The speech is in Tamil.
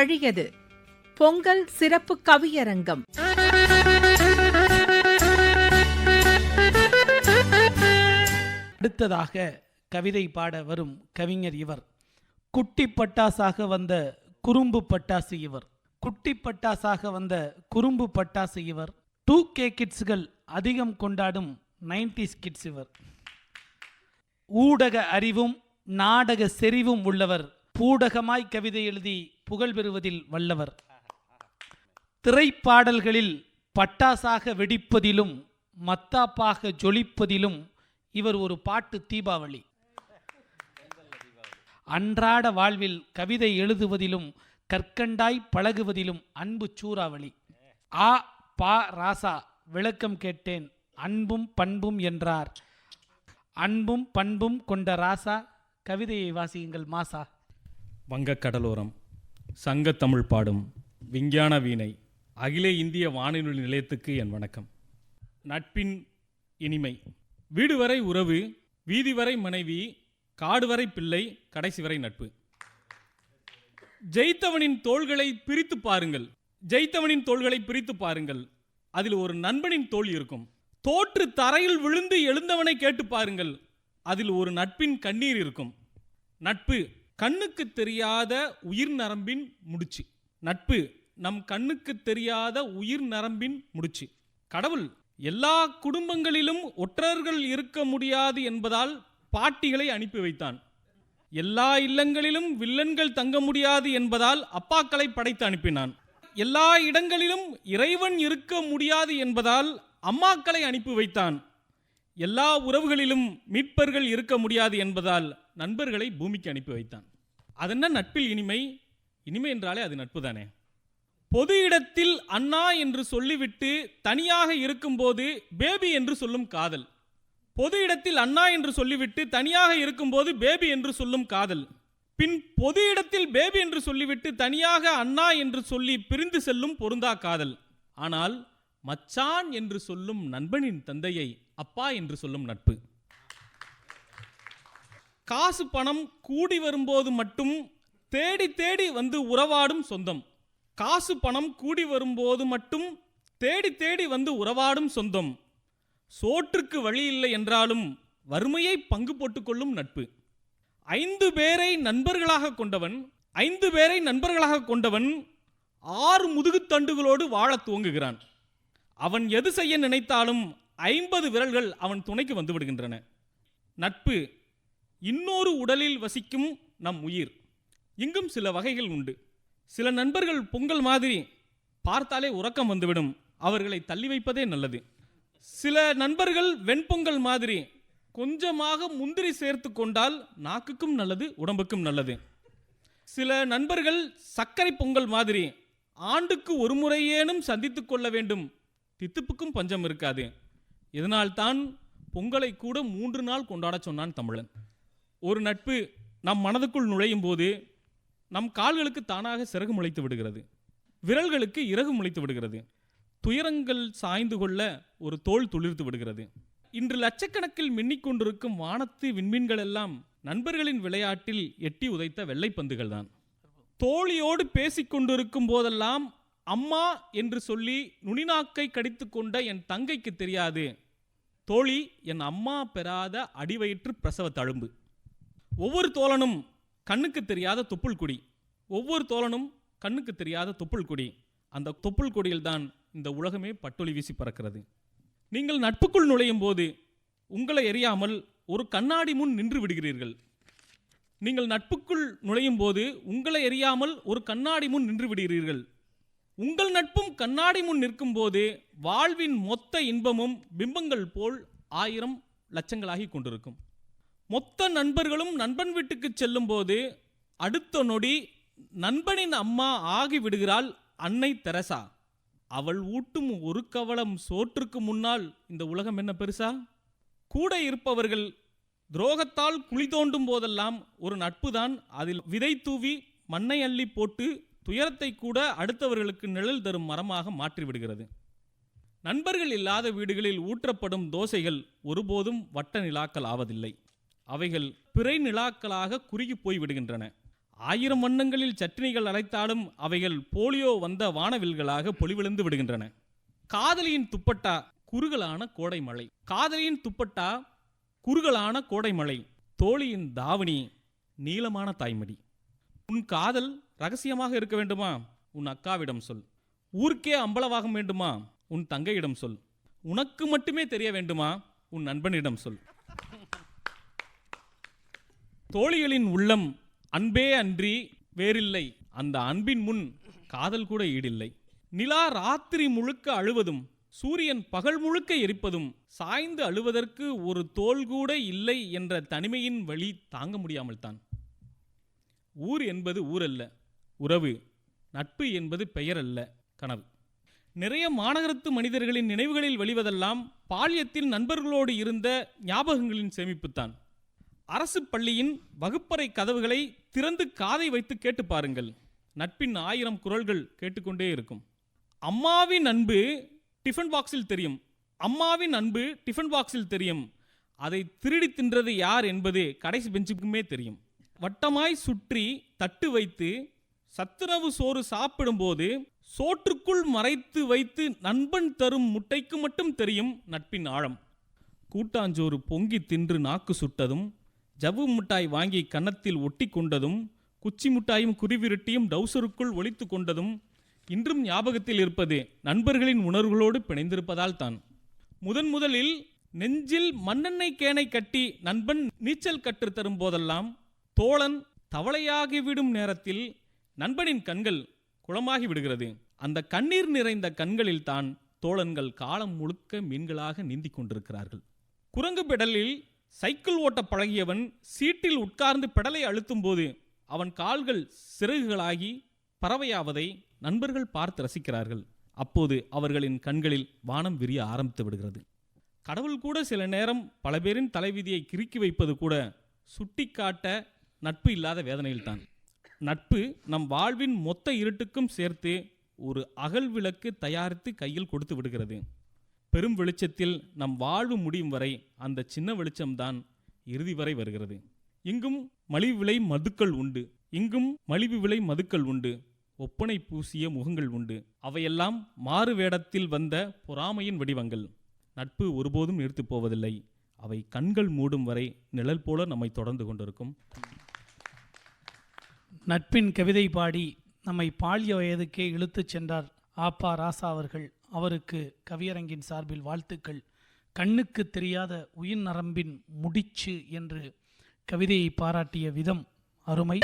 வழியது. பொங்கல் சிறப்பு கவியரங்கம். அடுத்ததாக கவிதை பாட வரும் கவிஞர் இவர். குட்டி பட்டாசாக வந்த குறும்பு பட்டாசு இவர். குட்டி பட்டாசாக வந்த குறும்பு பட்டாசு இவர். டூ கே கிட்ஸ்கள் அதிகம் கொண்டாடும் நைன்டிஸ் கிட்ஸ் இவர். ஊடக அறிவும் நாடக செறிவும் உள்ளவர் பூடகமாய் கவிதை எழுதி புகழ் பெறுவதில் வல்லவர். திரைப்பாடல்களில் பட்டாசாக வெடிப்பதிலும் மத்தாப்பாக ஜொலிப்பதிலும் இவர் ஒரு பாட்டு தீபாவளி. அன்றாட வாழ்வில் கவிதை எழுதுவதிலும் கற்கண்டாய் பழகுவதிலும் அன்பு சூறாவளி. ஆ பா ராசா விளக்கம் கேட்டேன் அன்பும் பண்பும் என்றார். அன்பும் பண்பும் கொண்ட ராசா கவிதையை வாசியுங்கள் மாசா. வங்கக்கடலோரம் சங்கத்தமிழ் பாடும் விஞ்ஞான வீணை அகில இந்திய வானொலி நிலையத்துக்கு என் வணக்கம். நட்பின் இனிமை. வீடு வரை உறவு வீதி வரை மனைவி காடு வரை பிள்ளை கடைசி வரை நட்பு. ஜெயித்தவனின் தோள்களை பிரித்து பாருங்கள். ஜெயித்தவனின் தோள்களை பிரித்து பாருங்கள். அதில் ஒரு நண்பனின் தோள் இருக்கும். தோற்று தரையில் விழுந்து எழுந்தவனை கேட்டு பாருங்கள். அதில் ஒரு நட்பின் கண்ணீர் இருக்கும். நட்பு கண்ணுக்கு தெரியாத உயிர் நரம்பின் முடிச்சு. நட்பு நம் கண்ணுக்கு தெரியாத உயிர் நரம்பின் முடிச்சு. கடவுள் எல்லா குடும்பங்களிலும் ஒற்றர்கள் இருக்க முடியாது என்பதால் பாட்டிகளை அனுப்பி வைத்தான். எல்லா இல்லங்களிலும் வில்லன்கள் தங்க முடியாது என்பதால் அப்பாக்களை படைத்து அனுப்பினான். எல்லா இடங்களிலும் இறைவன் இருக்க முடியாது என்பதால் அம்மாக்களை அனுப்பி வைத்தான். எல்லா உறவுகளிலும் மீட்பர்கள் இருக்க முடியாது என்பதால் நண்பர்களை பூமிக்கு அனுப்பி வைத்தான். அதென்ன நட்பில் இனிமை? இனிமை என்றாலே அது நட்பு தானே பொது இடத்தில் அண்ணா என்று சொல்லிவிட்டு தனியாக இருக்கும்போது பேபி என்று சொல்லும் காதல். பொது இடத்தில் அண்ணா என்று சொல்லிவிட்டு தனியாக இருக்கும்போது பேபி என்று சொல்லும் காதல். பின் பொது இடத்தில் பேபி என்று சொல்லிவிட்டு தனியாக அண்ணா என்று சொல்லி பிரிந்து செல்லும் பொருந்தா காதல். ஆனால் மச்சான் என்று சொல்லும் நண்பனின் தந்தையை அப்பா என்று சொல்லும் நட்பு. காசு பணம் கூடி வரும்போது மட்டும் தேடி தேடி வந்து உறவாடும் சொந்தம். காசு பணம் கூடி வரும்போது மட்டும் தேடி தேடி வந்து உறவாடும் சொந்தம். சோற்றுக்கு வழி இல்லை என்றாலும் வறுமையை பங்கு போட்டுக்கொள்ளும் நட்பு. ஐந்து பேரை நண்பர்களாக கொண்டவன் ஐந்து பேரை நண்பர்களாக கொண்டவன் ஆறு முதுகுத்தண்டுகளோடு வாழத் துவங்குகிறான். அவன் எது செய்ய நினைத்தாலும் ஐம்பது விரல்கள் அவன் துணைக்கு வந்து விடுகின்றன. நட்பு இன்னொரு உடலில் வசிக்கும் நம் உயிர். இங்கும் சில வகைகள் உண்டு. சில நண்பர்கள் பொங்கல் மாதிரி பார்த்தாலே உறக்கம் வந்துவிடும். அவர்களை தள்ளி வைப்பதே நல்லது. சில நண்பர்கள் வெண்பொங்கல் மாதிரி கொஞ்சமாக முந்திரி சேர்த்து கொண்டால் நாக்குக்கும் நல்லது உடம்புக்கும் நல்லது. சில நண்பர்கள் சர்க்கரை பொங்கல் மாதிரி ஆண்டுக்கு ஒரு முறையேனும் சந்தித்து கொள்ள வேண்டும். தித்துப்புக்கும் பஞ்சம் இருக்காது. இதனால்தான் பொங்கலை கூட மூன்று நாள் கொண்டாடச் சொன்னான் தமிழன். ஒரு நட்பு நம் மனதுக்குள் நுழையும் போது நம் கால்களுக்கு தானாக சிறகு முளைத்து விடுகிறது. விரல்களுக்கு இறகு முளைத்து விடுகிறது. துயரங்கள் சாய்ந்து கொள்ள ஒரு தோல் துளிர்த்து விடுகிறது. இன்று லட்சக்கணக்கில் மின்னிக் கொண்டிருக்கும் வானத்து விண்மீன்கள் எல்லாம் நண்பர்களின் விளையாட்டில் எட்டி உதைத்த வெள்ளைப்பந்துகள் தான் தோழியோடு பேசிக்கொண்டிருக்கும் போதெல்லாம் அம்மா என்று சொல்லி நுனிநாக்கை கடித்து கொண்ட என் தங்கைக்கு தெரியாது. தோழி என் அம்மா பெறாத அடிவயிற்று பிரசவ தழும்பு. ஒவ்வொரு தோழனும் கண்ணுக்கு தெரியாத தொப்புள் கொடி ஒவ்வொரு தோழனும் கண்ணுக்கு தெரியாத தொப்புள் கொடி அந்த தொப்புள் கொடியில்தான் இந்த உலகமே பட்டொலி வீசி பறக்கிறது. நீங்கள் நட்புக்குள் நுழையும் போது உங்களை எறியாமல் ஒரு கண்ணாடி முன் நின்று விடுகிறீர்கள். நீங்கள் நட்புக்குள் நுழையும் போது உங்களை எறியாமல் ஒரு கண்ணாடி முன் நின்று விடுகிறீர்கள். உங்கள் நட்பும் கண்ணாடி முன் நிற்கும் போது வாழ்வின் மொத்த இன்பமும் பிம்பங்கள் போல் ஆயிரம் லட்சங்களாகி கொண்டிருக்கும். மொத்த நண்பர்களும் நண்பன் வீட்டுக்கு செல்லும் போது அடுத்த நொடி நண்பனின் அம்மா ஆகிவிடுகிறாள் அன்னை தெரசா. அவள் ஊட்டும் ஒரு கவளம் சோற்றுக்கு முன்னால் இந்த உலகம் என்ன பெருசா? கூட இருப்பவர்கள் துரோகத்தால் குழி தோண்டும் போதெல்லாம் ஒரு நட்புதான் அதில் விதை தூவி மண்ணை அள்ளி போட்டு துயரத்தை கூட அடுத்தவர்களுக்கு நிழல் தரும் மரமாக மாற்றி விடுகிறது நண்பர்கள் இல்லாத வீடுகளில் ஊற்றப்படும் தோசைகள் ஒருபோதும் வட்ட நிலாக்கள் ஆவதில்லை. அவைகள் பிறை நிலாக்களாக குறுகி போய் விடுகின்றன ஆயிரம் வண்ணங்களில் சட்டினிகள் அழைத்தாலும் அவைகள் போலியோ வந்த வானவில்களாக பொலிவிழுந்து விடுகின்றன. காதலியின் துப்பட்டா குறுகலான கோடை மழை காதலியின் துப்பட்டா குறுகலான கோடை மழை தோழியின் தாவணி நீளமான தாய்மடி. உன் காதல் ரகசியமாக இருக்க வேண்டுமா? உன் அக்காவிடம் சொல். ஊருக்கே அம்பலவாகம் வேண்டுமா? உன் தங்கையிடம் சொல். உனக்கு மட்டுமே தெரிய வேண்டுமா? உன் நண்பனிடம் சொல். தோழிகளின் உள்ளம் அன்பே அன்றி வேறில்லை. அந்த அன்பின் முன் காதல் கூட ஈடில்லை. நிலா ராத்திரி முழுக்க அழுவதும் சூரியன் பகல் முழுக்க எரிப்பதும் சாய்ந்து அழுவதற்கு ஒரு தோல் கூட இல்லை என்ற தனிமையின் வழி தாங்க முடியாமல் தான் ஊர் என்பது ஊரல்ல. உறவு நட்பு என்பது பெயர் அல்ல கனவு. நிறைய மாநகரத்து மனிதர்களின் நினைவுகளில் வெளிவதெல்லாம் பாலியத்தில் நண்பர்களோடு இருந்த ஞாபகங்களின் சேமிப்புத்தான். அரசு பள்ளியின் வகுப்பறை கதவுகளை திறந்து காதை வைத்து கேட்டு பாருங்கள். நட்பின் ஆயிரம் குரல்கள் கேட்டுக்கொண்டே இருக்கும். அம்மாவின் அன்பு டிஃபன் பாக்ஸில் தெரியும். அம்மாவின் அன்பு டிஃபன் பாக்ஸில் தெரியும். அதை திருடி தின்றது யார் என்பது கடைசி பெஞ்சுக்குமே தெரியும். வட்டமாய் சுற்றி தட்டு வைத்து சத்துணவு சோறு சாப்பிடும்போது சோற்றுக்குள் மறைத்து வைத்து நண்பன் தரும் முட்டைக்கு மட்டும் தெரியும் நட்பின் ஆழம். கூட்டாஞ்சோறு பொங்கி தின்று நாக்கு சுட்டதும் ஜவ்வு மிட்டாய் வாங்கி கன்னத்தில் ஒட்டி கொண்டதும் குச்சி மிட்டாயும் குருவிரட்டியும் டவுசருக்குள் ஒழித்து கொண்டதும் இன்றும் ஞாபகத்தில் இருப்பது நண்பர்களின் உணர்வுகளோடு பிணைந்திருப்பதால் தான். முதன் முதலில் நெஞ்சில் மண்ணெண்ணெய் கேனை கட்டி நண்பன் நீச்சல் கற்றுத் தரும் போதெல்லாம் தோழன் தவளையாகிவிடும் நேரத்தில் நண்பனின் கண்கள் குளமாகி விடுகிறது. அந்த கண்ணீர் நிறைந்த கண்களில் தான் தோழன்கள் காலம் முழுக்க மீன்களாக நீந்திக் கொண்டிருக்கிறார்கள். குரங்கு பெடலில் சைக்கிள் ஓட்ட பழகியவன் சீட்டில் உட்கார்ந்து பெடலை அழுத்தும் போது அவன் கால்கள் சிறகுகளாகி பறவையாவதை நண்பர்கள் பார்த்து ரசிக்கிறார்கள். அப்போது அவர்களின் கண்களில் வானம் விரிய ஆரம்பித்து விடுகிறது. கடவுள் கூட சில நேரம் பல பேரின் தலைவிதியை கிறுக்கி வைப்பது கூட சுட்டிக்காட்ட நட்பு இல்லாத வேதனையில்தான். நட்பு நம் வாழ்வின் மொத்த இருட்டுக்கும் சேர்த்து ஒரு அகல் விளக்கு தயாரித்து கையில் கொடுத்து விடுகிறது. பெரும் வெளிச்சத்தில் நம் வாழ்வு முடியும் வரை அந்த சின்ன வெளிச்சம்தான் இறுதி வரை வருகிறது. இங்கும் மலிவு விலை மதுக்கள் உண்டு. இங்கும் மலிவு விலை மதுக்கள் உண்டு. ஒப்பனை பூசிய முகங்கள் உண்டு. அவையெல்லாம் மாறு வேடத்தில் வந்த பொறாமையின் வடிவங்கள். நட்பு ஒருபோதும் எடுத்து போவதில்லை. அவை கண்கள் மூடும் வரை நிழல் போல நம்மை தொடர்ந்து கொண்டிருக்கும். நட்பின் கவிதை பாடி நம்மை பால்ய வயதுக்கே இழுத்துச் சென்றார் ஆப்பா ராசா அவர்கள். அவருக்கு கவியரங்கின் சார்பில் வாழ்த்துக்கள். கண்ணுக்கு தெரியாத உயிர் நரம்பின் முடிச்சு என்று கவிதையை பாராட்டிய விதம் அருமை.